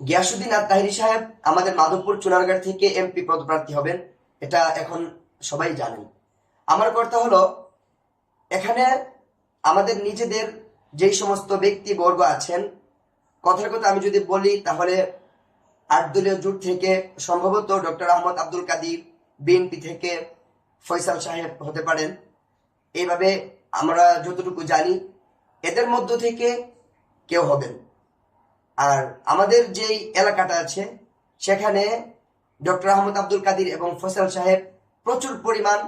গিয়াসুদ্দিন আত্মাহিরি সাহেব আমাদের মাধবপুর চুনারগাঁড় থেকে এমপি পদপ্রার্থী হবেন, এটা এখন সবাই জানেন। আমার কথা হলো, এখানে আমাদের নিজেদের যেই সমস্ত ব্যক্তিবর্গ আছেন, কথার কথা আমি যদি বলি, তাহলে আট দলীয় জোট থেকে সম্ভবত ডক্টর আহমদ আব্দুল কাদির, বিএনপি থেকে ফয়সাল সাহেব হতে পারেন। এইভাবে আমরা যতটুকু জানি, এদের মধ্য থেকে কেউ হবেন। আর আমাদের যেই এলাকাটা আছে, সেখানে ডক্টর আহমদ আব্দুল কাদির এবং ফসল সাহেব প্রচুর পরিমাণ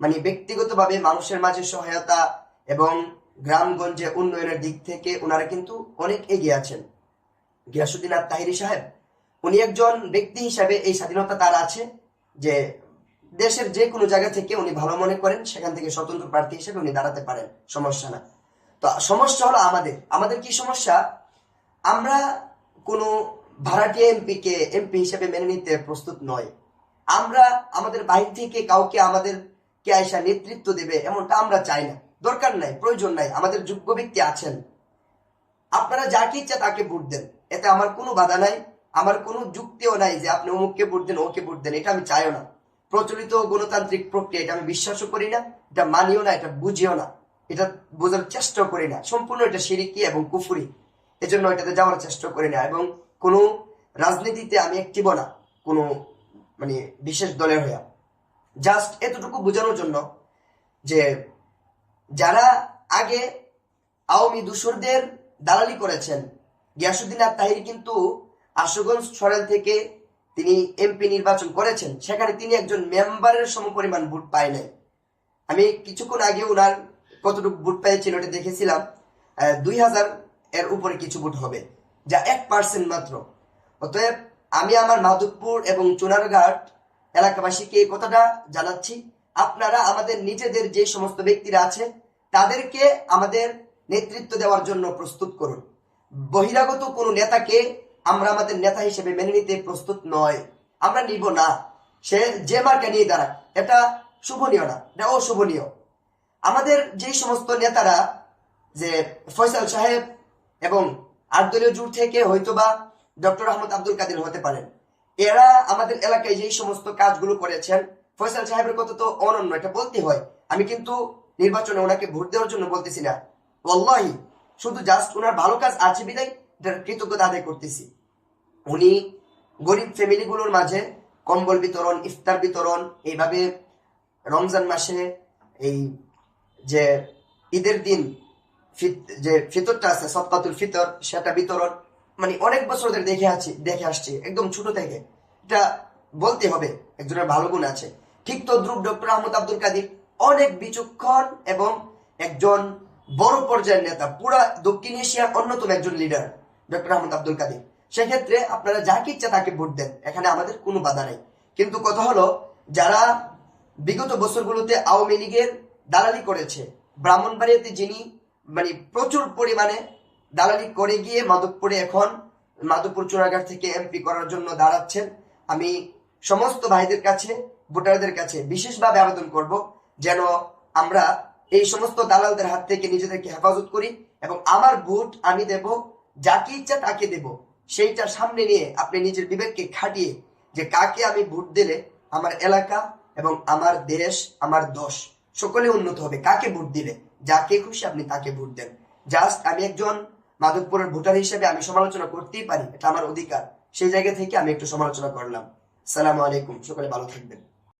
মানে ব্যক্তিগতভাবে মানুষের মাঝে সহায়তা এবং গ্রামগঞ্জে উন্নয়নের দিক থেকে ওনারা কিন্তু অনেক এগিয়ে আছেন। গিয়াসুদ্দিন আর তাহিরি সাহেব, উনি একজন ব্যক্তি হিসাবে এই স্বাধীনতা তার আছে যে দেশের যে কোনো জায়গা থেকে উনি ভালো মনে করেন, সেখান থেকে স্বতন্ত্র প্রার্থী হিসেবে উনি দাঁড়াতে পারেন, সমস্যা না। তো সমস্যা হলো আমাদের। আমাদের কি সমস্যা? আমরা কোনো ভাড়াটিয়া এমপিকে, এমপি হিসেবে মেনে নিতে প্রস্তুত নয় আমরা আমাদের বাহির থেকে কাউকে আমাদের কে আইসা নেতৃত্ব দেবে এমনটা আমরা চাই না। দরকার নাই, প্রয়োজন নাই, আমাদের যোগ্য ব্যক্তি আছেন। আপনারা যাকে ইচ্ছা তাকে ভোট দেন। এতে আমার কোনো বাধা নাই, আমার কোনো যুক্তিও নাই যে আপনি অমুককে ভোট দেন, ওকে ভোট দেন, এটা আমি চাইও না। প্রচলিত গণতান্ত্রিক প্রক্রিয়া, এটা আমি বিশ্বাসও করি না, এটা মানিও না, এটা বুঝিও না। এটা বোঝার চেষ্টাও করি না। সম্পূর্ণ এটা সিরিকি এবং কুফুরি। এজন্য এটাতে যাওয়ার চেষ্টা করি না। এবং কোনো রাজনীতিতে আমি একটিব না, কোনো মানে বিশেষ দলের হইয়া। জাস্ট এতটুকু বোঝানোর জন্য যে যারা আগে আওয়ামী দূষরদের দালালি করেছেন গিয়াসুদ্দিন আর তাহির কিন্তু আশুগঞ্জ সরেল থেকে তিনি এমপি নির্বাচন করেছেন, সেখানে তিনি একজন মেম্বারের সমপরিমাণ ভোট পায় নাই। আমি কিছুক্ষণ আগে ওনার কতটুকু ভোট পেয়েছিল ওটা দেখেছিলাম। দুই হাজার এর উপরে কিছু ভোট হবে, যা এক পার্সেন্ট মাত্র। অতএব আমি আমার মাধবপুর এবং চুনারঘাট এলাকাবাসীকে এই কথাটা জানাচ্ছি, আপনারা আমাদের নিজেদের যে সমস্ত ব্যক্তিরা আছে, তাদেরকে আমাদের নেতৃত্ব দেওয়ার জন্য প্রস্তুত করুন। বহিরাগত কোনো নেতাকে আমরা আমাদের নেতা হিসেবে মেনে নিতে প্রস্তুত নয়, আমরা নিব না। সে যে মার্কা নিয়ে দাঁড়াক, এটা শুভনীয় না, এটা অশুভনীয়। আমাদের যে সমস্ত নেতারা, যে ফয়সাল সাহেব এবং আট দলীয় জোট থেকে হয়তোবা ডক্টর আহমদ আব্দুল কাদের হতে পারেন এরা আমাদের এলাকায় যেই সমস্ত কাজগুলো করেছেন, ফয়সাল সাহেবের কথা তো অনন্য, এটা বলতে হয়। আমি কিন্তু নির্বাচনে ওনাকে ভোট দেওয়ার জন্য বলতেছি না। ওল্লাহি শুধু জাস্ট ওনার ভালো কাজ আছে বিদায় এটার কৃতজ্ঞতা আদায় করতেছি। উনি গরিব ফ্যামিলিগুলোর মাঝে কম্বল বিতরণ, ইফতার বিতরণ, এইভাবে রমজান মাসে এই যে ঈদের দিন যে ফিতরটা আছে সৎকাতুল ফিতর, সেটা বিতরণ মানে অনেক বছর ধরে দেখে আছি, দেখে আসছি, একদম ছোট থেকে। এটা বলতে হবে, একজনের ভালো গুণ আছে। ঠিক তো ধ্রুব ডক্টর আহমদ আব্দুল কাদির অনেক বিচক্ষণ এবং একজন বড় পর্যায়ের নেতা, পুরা দক্ষিণ এশিয়ার অন্যতম একজন লিডার ডক্টর আহমদ আব্দুল কাদির। সেক্ষেত্রে আপনারা যাকে ইচ্ছা তাকে ভোট দেন, এখানে আমাদের কোনো বাধা নেই। কিন্তু কথা হলো, যারা বিগত বছরগুলোতে আওয়ামী লীগের দালালি করেছে, ব্রাহ্মণবাড়িয়াতে যিনি মানে প্রচুর পরিমাণে দালালি করে গিয়ে মাধবপুরে এখন, মাধবপুর চোরাঘাট থেকে এমপি করার জন্য দাঁড়াচ্ছেন। আমি সমস্ত ভাইদের কাছে, ভোটারদের কাছে বিশেষভাবে আবেদন করব যেন আমরা এই সমস্ত দালালদের হাত থেকে নিজেদেরকে হেফাজত করি এবং আমার ভোট আমি দেব, যাকে ইচ্ছা তাকে দেব। সেইটা সামনে নিয়ে আপনি নিজের বিবেককে খাটিয়ে যে কাকে আমি ভোট দিলে আমার এলাকা এবং আমার দেশ, আমার দশ, সকলে উন্নত হবে। কাকে ভোট দিলে? যাকে খুশি আপনি তাকে ভোট দেন। জাস্ট আমি একজন মাধবপুরের ভোটার হিসেবে আমি সমালোচনা করতেই পারি, এটা আমার অধিকার। সেই জায়গা থেকে আমি একটু সমালোচনা করলাম। সালাম আলাইকুম, সকালে ভালো থাকবেন।